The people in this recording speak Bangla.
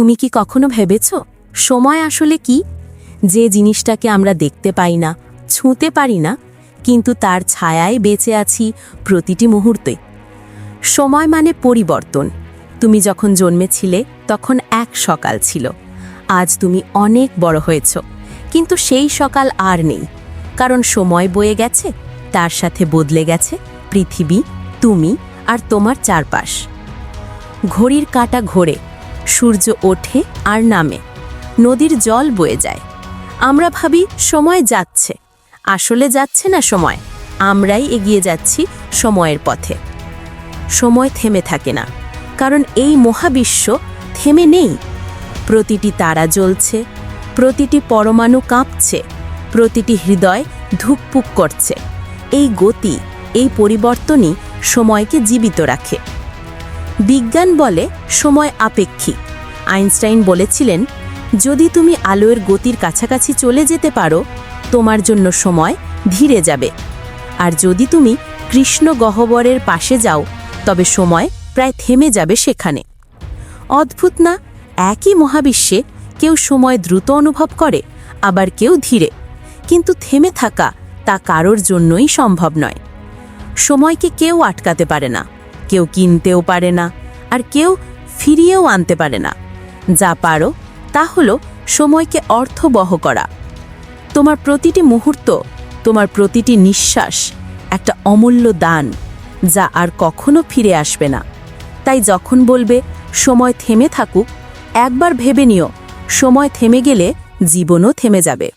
তুমি কি কখনো ভেবেছ? সময় আসলে কি? যে জিনিসটাকে আমরা দেখতে পাই না, ছুঁতে পারি না, কিন্তু তার ছায়ায় বেঁচে আছি প্রতিটি মুহূর্তে। সময় মানে পরিবর্তন। তুমি যখন জন্মেছিলে, তখন এক সকাল ছিল। আজ তুমি অনেক বড় হয়েছ। কিন্তু সেই সকাল আর নেই। কারণ সময় বয়ে গেছে, তার সাথে বদলে গেছে পৃথিবী, তুমি আর তোমার চারপাশ। ঘড়ির কাঁটা ঘোরে সূর্য ওঠে আর নামে। নদীর জল বয়ে যায়। আমরা ভাবি, সময় যাচ্ছে। আসলে যাচ্ছে না সময়। আমরাই এগিয়ে যাচ্ছি সময়ের পথে। সময় থেমে থাকে না। কারণ এই মহাবিশ্ব থেমে নেই। প্রতিটি তারা জ্বলছে, প্রতিটি পরমাণু কাঁপছে, প্রতিটি হৃদয় ধুকপুক করছে। এই গতি, এই পরিবর্তনই সময়কে জীবিত রাখে। বিজ্ঞান বলে সময় আপেক্ষিক। আইনস্টাইন বলেছিলেন, যদি তুমি আলোর গতির কাছাকাছি চলে যেতে পারো, তোমার জন্য সময় ধীরে যাবে। আর যদি তুমি কৃষ্ণ গহ্বরের পাশে যাও, তবে সময় প্রায় থেমে যাবে সেখানে। অদ্ভুত না? একই মহাবিশ্বে কেউ সময় দ্রুত অনুভব করে, আবার কেউ ধীরে। কিন্তু থেমে থাকা তা কারোর জন্যই সম্ভব নয়। সময়কে কেউ আটকাতে পারে না। কেউ কিনতেও পারে না আর কেউ ফিরিয়েও আনতে পারে না। যা পারো, তা হলো সময়কে অর্থবহ করা। তোমার প্রতিটি মুহূর্ত, তোমার প্রতিটি নিঃশ্বাস একটা অমূল্য দান যা আর কখনো ফিরে আসবে না। তাই যখন বলবে, সময় থেমে থাকুক, একবার ভেবে নিও, সময় থেমে গেলে জীবনও থেমে যাবে।